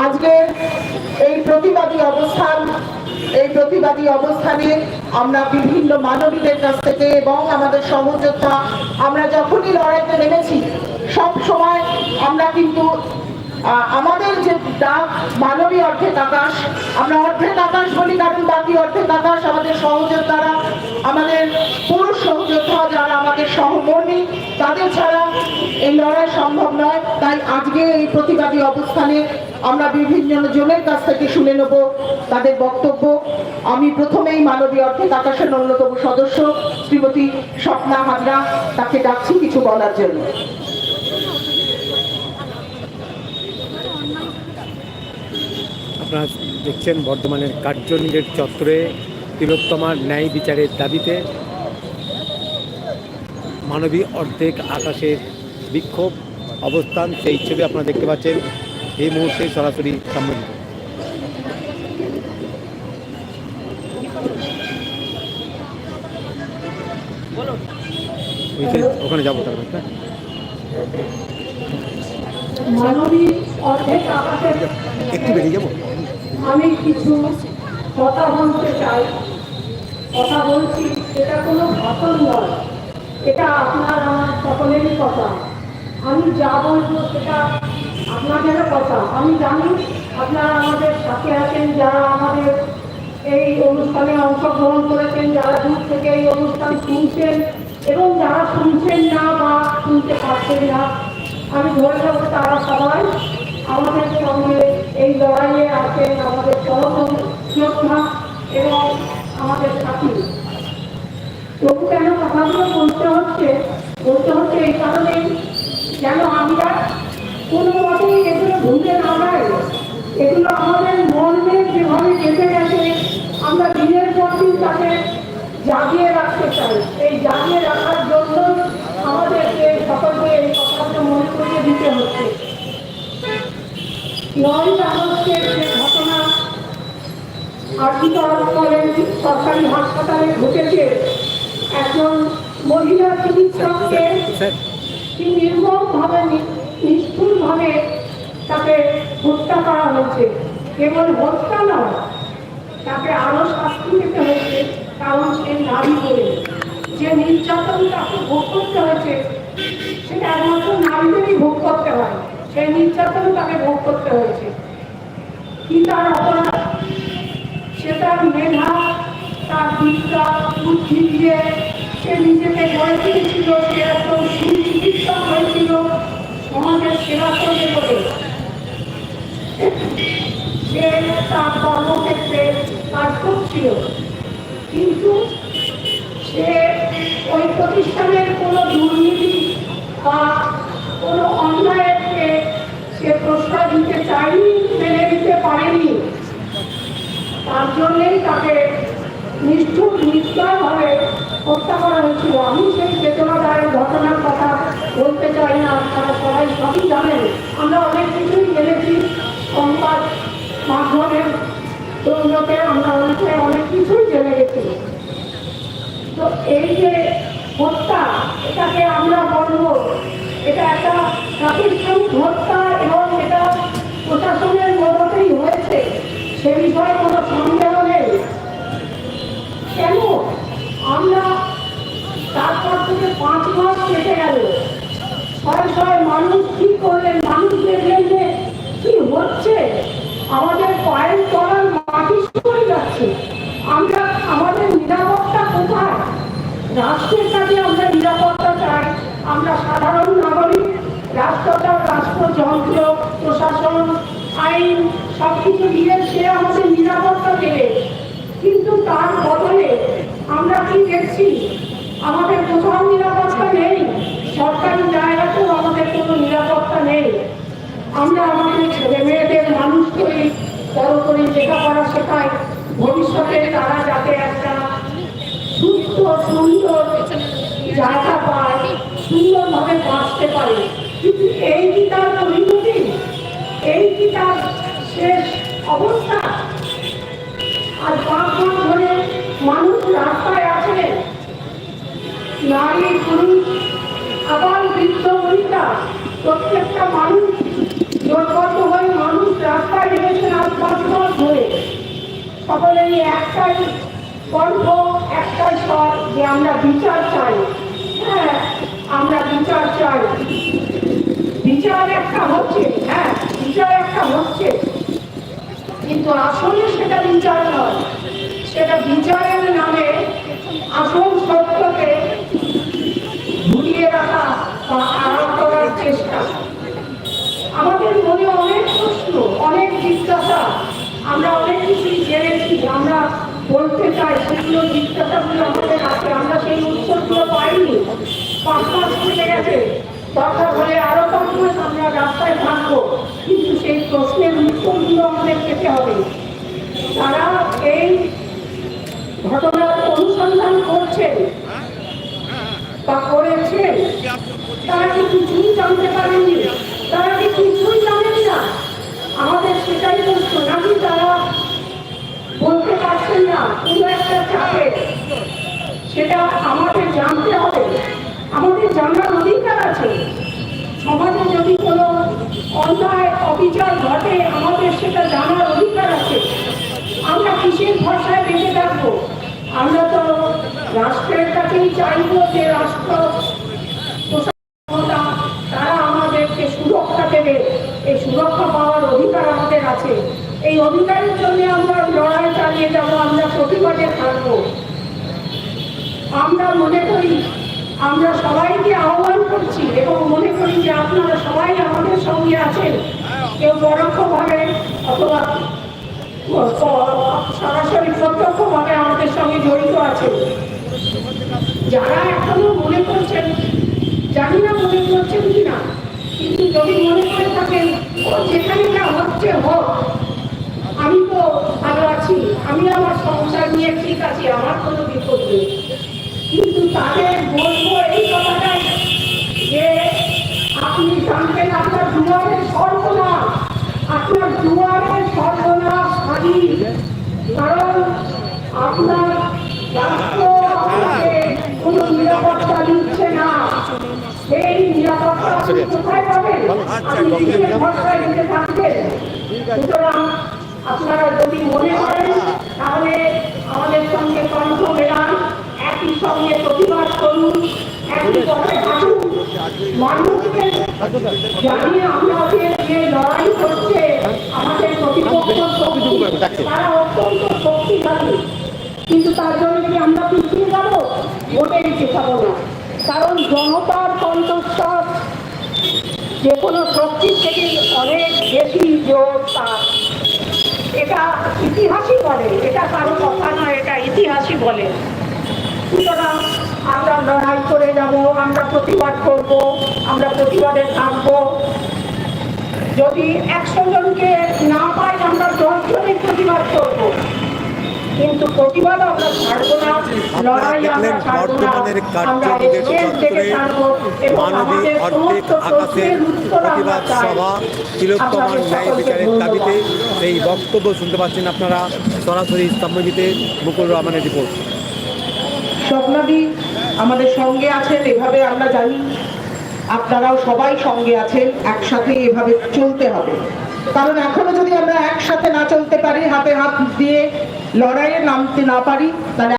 আজকে এই প্রতিবাদী অবস্থান, এই প্রতিবাদী অবস্থানে আমরা বিভিন্ন মানবীদের কাছ থেকে এবং আমাদের সহযোদ্ধা, আমরা যখনই লড়াইতে নেমেছি, সব সময় আমরা কিন্তু আমাদের যে ডাক মানবী অর্ধেক আকাশ, আমরা অর্ধেক আকাশ বলি, কারণ বাকি অর্ধেক আকাশ আমাদের সহযোদ্ধারা, আমাদের পুরুষ সহযোদ্ধা যারা আমাদের সহকর্মী, তাদের ছাড়া এই লড়াই সম্ভব নয়। তাই আজকে এই প্রতিবাদী অবস্থানে আমরা বিভিন্ন জনের কাছ থেকে শুনে নেব তাদের বক্তব্য। আমি প্রথমেই মানবী অর্ধেক আকাশের অন্যতম সদস্য, শ্রীমতী স্বপ্না হাজরা, তাকে ডাকছি কিছু বলার জন্য। আপনারা দেখছেন বর্ধমানের কার্যনিরের চত্বরে তিলোত্তমার ন্যায় বিচারের দাবিতে মানবী অর্ধেক আকাশের বিক্ষোভ অবস্থান, সেই ছবি আপনারা দেখতে পাচ্ছেন। এই মুহূর্তে সরাসরি ওইখানে- ওখানে যাব তার হ্যাঁ? একটু বেরিয়ে যাব? আমি কিছু কথা বলতে চাই। কথা বলছি এটা কোনো ভাষণ নয়। এটা আপনার আমার সকলেরই কথা। আমি যা বলব সেটা আপনাদেরও কথা। আমি জানি আপনারা আমাদের সাথে আছেন, যারা আমাদের এই অনুষ্ঠানে অংশগ্রহণ করেছেন, যারা দূর থেকে এই অনুষ্ঠান শুনছেন এবং যারা শুনছেন না বা শুনতে পারছেন না, আমি ধরে নেব তারা সবাই আমাদের সঙ্গে এই লড়াইয়ে আছেন আমাদের সহযোদ্ধা এবং আমাদের সাথী। তবু কেন কথাগুলো বলতে হচ্ছে? বলতে হচ্ছে এই কারণে কেন আমরা কোনো মতেই এগুলো ভুলে না যাই এগুলো আমাদের মনে যেভাবে গেঁথে গেছে আমরা দিনের পর দিন তাকে জাগিয়ে রাখতে চাই। এই জাগিয়ে রাখার জন্য আমাদেরকে সকলকে এই কথাটা মনে করিয়ে দিতে হচ্ছে। নয় আগস্টের যে ঘটনা আর্থিক সরকারি হাসপাতালে ঘটেছে একজন মহিলা চিকিৎসককে নির্মমভাবে নিষ্ঠুরভাবে করা কেবল হত্যা নয়, তাকে আরও শাস্তি দিতে হয়েছে কারণ সে নারী বলে। যে নির্যাতন তাকে ভোগ করতে হয়েছে সেটা একমাত্র নারীদেরই ভোগ করতে হয়। সেই নির্যাতন তাকে ভোগ করতে হয়েছে। কি তার অপরাধ? সে তার মেধা, তার বিদ্যা, বুদ্ধি দিয়ে সে নিজেকে গড়ে তুলেছিল। সে একজন সুচিকিৎসক হয়েছিল। সমাজের সেবা করবে বলে সে তার কর্মক্ষেত্রে কাজ করছিল কিন্তু সে ওই প্রতিষ্ঠানের কোনো দুর্নীতি বা কোনো অন্যায়কে সে প্রশ্রয় দিতে চায়নি মেনে নিতে পারেনি। তার জন্যেই তাকে নিষ্ঠুর নিশ্চয়ভাবে হত্যা করা হয়েছিল। আমি সেই চেতনাদারের ঘটনার কথা বলতে চাই না, আপনারা সবাই সবই জানেন। আমরা অনেক কিছুই জেনেছি। সংবাদ মাধ্যমের দৌলতে আমরা অনেকে অনেক কিছুই জেনে গেছি তো এই যে হত্যা, এটাকে আমরা বলব, এটা একটা প্রাতিষ্ঠানিক হত্যা এবং এটা প্রশাসনের মদতেই হয়েছে, সে বিষয়ে কোনো সন্দেহ নেই। কেন? আমরা তারপর থেকে পাঁচ মাস কেটে গেল। ছয় ছয় মানুষ কি করলেন? মানুষ দেখলেন যে কি হচ্ছে, আমাদের পায়ের তলার মাটি সরে যাচ্ছে। আমরা আমাদের নিরাপত্তা কোথায়? রাষ্ট্রের কাছে আমরা নিরাপত্তা চাই। আমরা সাধারণ নাগরিক রাষ্ট্রটা রাষ্ট্রযন্ত্র প্রশাসন, আইন, সবকিছু দিয়ে সে আমাদের নিরাপত্তা দেবে। কিন্তু তার বদলে আমরা কি দেখছি? আমাদের কোথাও নিরাপত্তা নেই। সরকারি জায়গাতেও আমাদের কোনো নিরাপত্তা নেই আমরা আমাদের ছেলে মেয়েদের মানুষ করি বড় করি লেখাপড়া শেখাই। ভবিষ্যতে তারা যাতে একটা সুস্থ, সুন্দর জায়গা পায়, সুন্দরভাবে বাঁচতে পারে। কিন্তু এই কি তার পরিণতি? এই কি তার শেষ অবস্থা? আর পাঁচ মাস ধরে মানুষ রাস্তায় আছে। নারী, পুরুষ, আবার বৃদ্ধ, মহিলা, প্রত্যেকটা মানুষ জোরবদ্ধ হয়ে মানুষ রাস্তায় সকলেরই একটাই কণ্ঠ একটাই স্বর যে আমরা বিচার চাই। হ্যাঁ আমরা বিচার চাই। বিচার একটা হচ্ছে হ্যাঁ বিচার একটা হচ্ছে। কিন্তু আসলে সেটা বিচার নয়। সেটা বিচারের নামে আসল সত্যকে ঘুরিয়ে রাখা বা আড়াল করার চেষ্টা। আমাদের মনে অনেক প্রশ্ন, অনেক জিজ্ঞাসা। আমরা অনেক কিছুই জেনেছি আমরা বলতে চাই, সেগুলো জিজ্ঞাসাগুলো আমাদের আছে আমরা সেই উত্তরগুলো পাইনি। পাঁচ মাস কেটে গেছে। দরকার হলে আরও পাঁচ মাস আমরা রাস্তায় থাকব কিন্তু সেই প্রশ্নের উত্তরগুলো আমাদের পেতে হবে। তারা এই ঘটনার অনুসন্ধান করছেন বা করেছেন তারা কি কিছুই জানতে পারেননি? তারা কি কিছুই জানেন না? আমাদের সেটাই প্রশ্ন নাকি তারা বলতে পারছেন না কোনো একটা চাপে সেটা আমাদের জানতে হবে আমাদের জানার অধিকার আছে সমাজে যদি কোনো অন্যায় অবিচার ঘটে আমাদের সেটা জানার অধিকার আছে। আমরা কিসের ভরসায় বেঁচে থাকব? আমরা তো রাষ্ট্রের কাছেই চাইব যে রাষ্ট্র ক্ষমতা, তারা আমাদেরকে সুরক্ষা দেবে এই সুরক্ষা পাওয়ার অধিকার আমাদের আছে এই অধিকারের জন্য আমরা লড়াই চালিয়ে যাব আমরা প্রতিবাদে থাকব আমরা মনে করি আমরা সবাইকে আহ্বান করছি এবং মনে করি যে আপনারা সবাই আমাদের সঙ্গে আছেন। কেউ পরোক্ষভাবে অথবা সরাসরি প্রত্যক্ষভাবে আমাদের সঙ্গে জড়িত আছে যারা এখনও মনে করছেন, জানি না মনে করছেন কি না, কিন্তু যদি মনে করে থাকেন যেখানে যা হচ্ছে, হোক। আমি তো ভালো আছি, আমি আমার সংসার নিয়ে ঠিক আছি, আমার কোনো বিপদ নেই। কিন্তু তাদের বলব দুয়ারের সর্বনাশ কারণ আপনার রাষ্ট্র আপনাকে কোনো নিরাপত্তা দিচ্ছে না। সেই নিরাপত্তা আপনি কোথায় পাবেন? আপনি ভরসায় থাকবেন। সুতরাং আপনারা যদি মনে করেন, তাহলে আমাদের সঙ্গে কণ্ঠ মেলান, একই সঙ্গে প্রতিবাদ করুন, একই মানুষকে জানিয়ে আমাদের যে লড়াই করছে তারা অত্যন্ত শক্তিশালী কিন্তু তার জন্য কি আমরা পিছিয়ে যাব মোটেই পিছাবো না কারণ জনতার কণ্ঠস্বর যে কোনো শক্তির থেকে অনেক বেশি জোর তার এটা ইতিহাসই বলে এটা কারও কথা নয় এটা ইতিহাসই বলে সুতরাং আমরা লড়াই করে যাব আমরা প্রতিবাদ করব, আমরা প্রতিবাদে থাকব। যদি একশো জনকে না পাই আমরা দশ জনের প্রতিবাদ করব কিন্তু প্রতিবাদ আমরা ছাড়বো না লড়াই আমরা ছাড়বো না আমরা থেকে ছাড়বো এবং আমাদের সমস্ত প্রশ্নের উত্তর আমরা চাই। সভা তিলোত্তমার ন্যায় বিচারের দাবিতে। সেই বক্তব্য শুনতে পাচ্ছেন আপনারা সরাসরি স্তম্ভজিতে মুকুল রহমানের রিপোর্ট স্বপ্নাদি আমাদের সঙ্গে আছেন এভাবে আমরা জানি আপনারাও সবাই সঙ্গে আছেন একসাথে এভাবে চলতে হবে। কারণ এখনও যদি আমরা একসাথে না চলতে পারি, হাতে হাত দিয়ে লড়াইয়ে নামতে না পারি, তাহলে